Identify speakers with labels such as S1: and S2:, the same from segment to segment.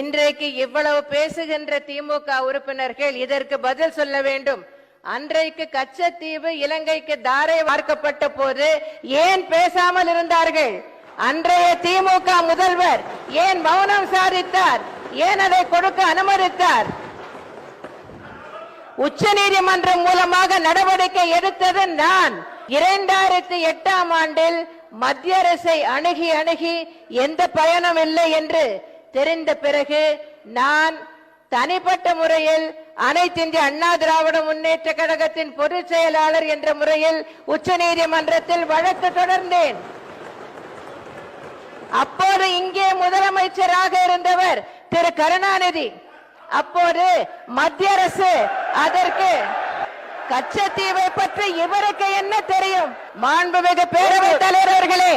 S1: இன்றைக்கு இவ்வளவு பேசுகின்ற திமுக உறுப்பினர்கள் இதற்கு பதில் சொல்ல வேண்டும். அன்றைக்கு கச்சத்தீவு இலங்கைக்கு தாரை வார்க்கப்பட்ட போது ஏன் பேசாமல் இருந்தார்கள்? அன்றைய திமுக முதல்வர் ஏன் மௌனம் சாதித்தார்? ஏன் அதை கொடுக்க அனுமதித்தார்? உச்ச நீதிமன்றம் மூலமாக நடவடிக்கை எடுத்தது நான். இரண்டாயிரத்தி எட்டாம் ஆண்டில் மத்திய அரசை அணுகி அணுகி எந்த பயனும் இல்லை என்று தெரிந்த பிறகு நான் தனிப்பட்ட முறையில் அனைத்து இந்திய அண்ணா திராவிட முன்னேற்ற கழகத்தின் பொதுச் செயலாளர் என்ற முறையில் உச்ச நீதிமன்றத்தில் வழக்கு தொடர்ந்தேன். அப்போது இங்கே முதலமைச்சராக இருந்தவர் திரு கருணாநிதி. அப்போது மத்திய அரசு அதற்கு கச்சத்தீவை பற்றி இவருக்கு என்ன தெரியும்? மாண்புமிகு பேரவைத் தலைவர்களே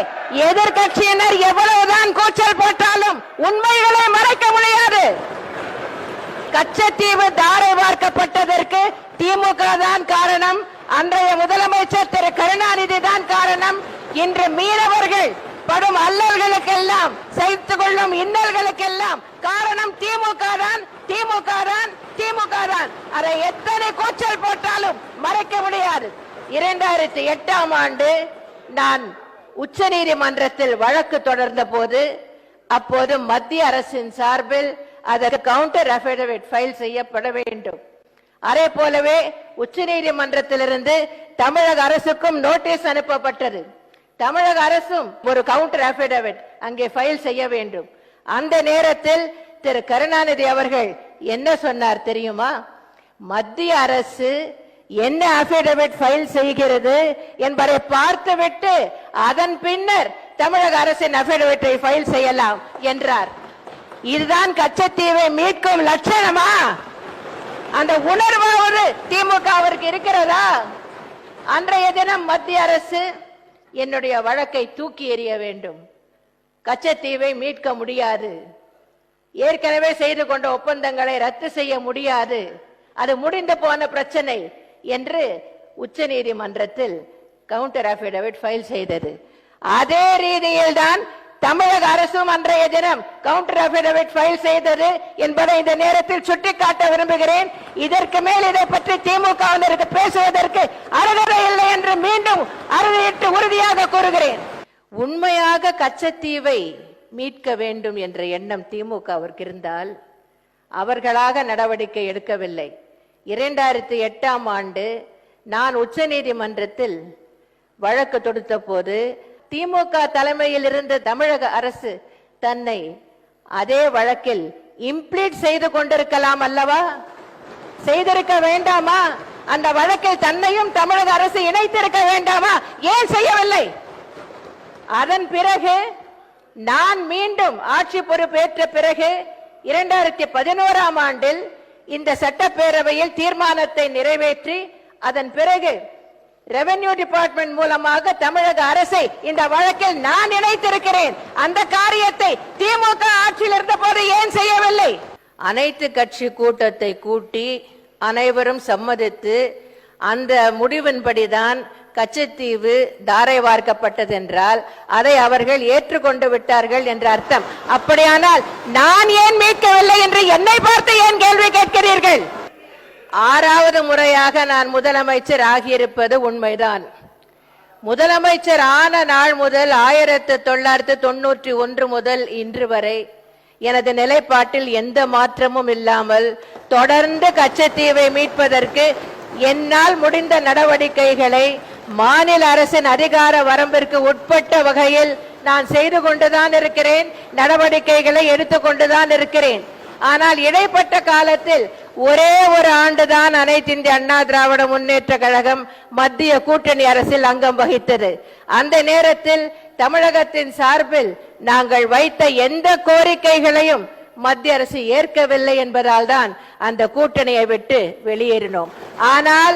S1: எதிர்கட்சியினர் எவ்வளவுதான் கூச்சல் போட்டாலும் உண்மைகளை மறைக்க முடியாது. கச்சத்தீவு தாரை வார்க்கப்பட்டதற்கு திமுக தான் காரணம். அன்றைய முதலமைச்சர் திரு. கருணாநிதி தான் காரணம். இன்று மீனவர்கள் படும் அல்லல்களுக்கெல்லாம் சகித்து கொள்ளும் இன்னல்களுக்கெல்லாம் காரணம் திமுக தான் திமுக தான். திமுக தான். அதை எத்தனை கூச்சல் போட்டாலும் மறைக்க முடியாது. இரண்டாயிரத்தி எட்டாம் ஆண்டு நான் உச்ச நீதிமன்றத்தில் வழக்கு தொடர்ந்த போது அப்போது மத்திய அரசின் சார்பில் அதற்கு கவுண்டர் அபிடவிட் ஃபைல் செய்யப்பட வேண்டும். அதே போலவே உச்ச நீதிமன்றத்திலிருந்து தமிழக அரசுக்கும் நோட்டீஸ் அனுப்பப்பட்டது. தமிழக அரசும் ஒரு கவுண்டர் அபிடவிட் அங்கே ஃபைல் செய்ய வேண்டும். அந்த நேரத்தில் திரு கருணாநிதி அவர்கள் என்ன சொன்னார் தெரியுமா? மத்திய அரசு என்ன அபிடவிட் ஃபைல் செய்கிறது என்பதை பார்த்துவிட்டு அதன் பின்னர் தமிழக அரசின் அபிடவிட்டை ஃபைல் செய்யலாம் என்றார். இதுதான் கச்சத்தீவை மீட்கும் லட்சணமா? அந்த உணர்வாவது திமுகவிற்கு இருக்கிறதா? அன்றைய தினம் மத்திய அரசு என்னுடைய வழக்கை தூக்கி எறிய வேண்டும். கச்சத்தீவை மீட்க முடியாது. ஏற்கனவே செய்து கொண்ட ஒப்பந்தங்களை ரத்து செய்ய முடியாது. அது முடிந்து போன பிரச்சனை என்று உச்ச நீதிமன்றத்தில் கவுண்டர் அபிடவிட் ஃபைல் செய்தது. அதே ரீதியில் தான் தமிழக அரசும் அன்றைய தினம் கவுண்டர் அபிடவிட் ஃபைல் செய்தது என்பதை இந்த நேரத்தில் சுட்டிக்காட்ட விரும்புகிறேன். இதற்கு மேல் இதை பற்றி திமுகவினருக்கு பேசுவதற்கு அருகதை இல்லை என்று மீண்டும் அறுதியிட்டு உறுதியாக கூறுகிறேன். உண்மையாக கச்சத்தீவை மீட்க வேண்டும் என்ற எண்ணம் திமுக அவருக்கு இருந்தால் அவர்களாக நடவடிக்கை எடுக்கவில்லை. இரண்டாயிரத்தி எட்டாம் ஆண்டு நான் உச்சநீதிமன்றத்தில் வழக்கு தொடுத்த போது திமுக தலைமையில் இருந்த தமிழக அரசு தன்னை அதே வழக்கில் இம்ப்ளீட் செய்து கொண்டிருக்கலாம் அல்லவா? செய்திருக்க வேண்டாமா? அந்த வழக்கில் தன்னையும் தமிழக அரசு இணைத்திருக்க வேண்டாமா? ஏன் செய்யவில்லை? அதன் பிறகு நான் மீண்டும் ஆட்சி பொறுப்பேற்ற பிறகு இரண்டாயிரத்தி பதினோராம் ஆண்டில் இந்த சட்டப்பேரவையில் தீர்மானத்தை நிறைவேற்றி அதன் பிறகு ரெவென்யூ டிபார்ட்மெண்ட் மூலமாக தமிழக அரசை இந்த வழக்கில் நான் இணைத்திருக்கிறேன். அந்த காரியத்தை திமுக ஆட்சியில் இருந்த போது ஏன் செய்யவில்லை? அனைத்து கட்சி கூட்டத்தை கூட்டி அனைவரும் சம்மதித்து அந்த முடிவின்படிதான் கச்சத்தீவு தாரை வார்க்கப்பட்டது என்றால் அதை அவர்கள் ஏற்றுக்கொண்டு விட்டார்கள் என்ற அர்த்தம். அப்படியானால் நான் ஏன் மீட்கவில்லை என்று என்னை பார்த்து ஏன் கேள்வி கேட்கிறீர்கள்? ஆறாவது முறையாக நான் முதலமைச்சர் ஆகியிருப்பது உண்மைதான். முதலமைச்சர் ஆன நாள் முதல் ஆயிரத்து தொள்ளாயிரத்து தொண்ணூற்றி ஒன்று முதல் இன்று வரை எனது நிலைப்பாட்டில் எந்த மாற்றமும் இல்லாமல் தொடர்ந்து கச்சத்தீவை மீட்பதற்கு என்னால் முடிந்த நடவடிக்கைகளை மாநில அரசின் அதிகார வரம்பிற்கு உட்பட்ட வகையில் நான் செய்து கொண்டுதான் இருக்கிறேன் நடவடிக்கைகளை எடுத்துக்கொண்டுதான் இருக்கிறேன். ஆனால் இடைப்பட்ட காலத்தில் ஒரே ஒரு ஆண்டுதான் அனைத்து இந்திய அண்ணா திராவிட முன்னேற்ற கழகம் மத்திய கூட்டணி அரசில் அங்கம் வகித்தது. அந்த நேரத்தில் தமிழகத்தின் சார்பில் நாங்கள் வைத்த எந்த கோரிக்கைகளையும் மத்திய அரசு ஏற்கவில்லை என்பதால் தான் அந்த கூட்டணியை விட்டு வெளியேறினோம். ஆனால்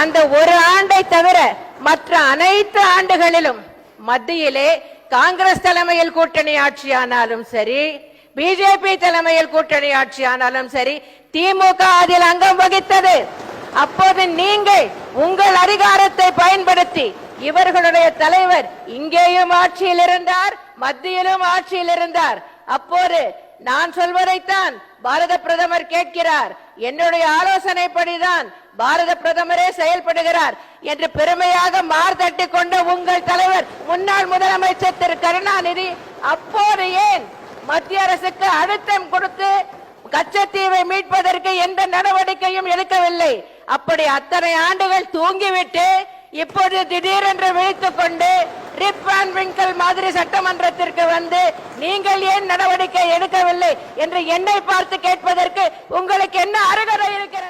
S1: அந்த ஒரு ஆண்டை தவிர மற்ற அனைத்து ஆண்டுகளிலும் மத்தியிலே காங்கிரஸ் தலைமையில் கூட்டணி ஆட்சியானாலும் சரி பிஜேபி தலைமையில் கூட்டணி ஆட்சியானாலும் சரி திமுக அதில் அங்கம் வகித்தது. அப்போது நீங்கள் உங்கள் அதிகாரத்தை பயன்படுத்தி இவர்களுடைய தலைவர் இங்கேயும் ஆட்சியில் இருந்தார் மத்தியிலும் ஆட்சியில் இருந்தார். அப்போது நான் சொல்வதைத்தான் பாரத பிரதமர் கேட்கிறார். என்னுடைய ஆலோசனைப்படிதான் பாரத பிரதமரே செயல்படுகிறார் என்று பெருமையாக மார்தட்டி கொண்ட உங்கள் தலைவர் முன்னாள் முதலமைச்சர் திரு கருணாநிதி அப்போது ஏன் மத்திய அரசுக்கு அழுத்தம் கொடுத்து கச்சத்தீவை மீட்பதற்கு எந்த நடவடிக்கையும் எடுக்கவில்லை? அப்படி அத்தனை ஆண்டுகள் தூங்கிவிட்டு இப்போது திடீரென்று விழித்துக் கொண்டு ரிப் விங்கல் மாதிரி சட்டமன்றத்திற்கு வந்து நீங்கள் ஏன் நடவடிக்கை எடுக்கவில்லை என்று என்னை பார்த்து கேட்பதற்கு உங்களுக்கு என்ன அருகதை இருக்கிறது?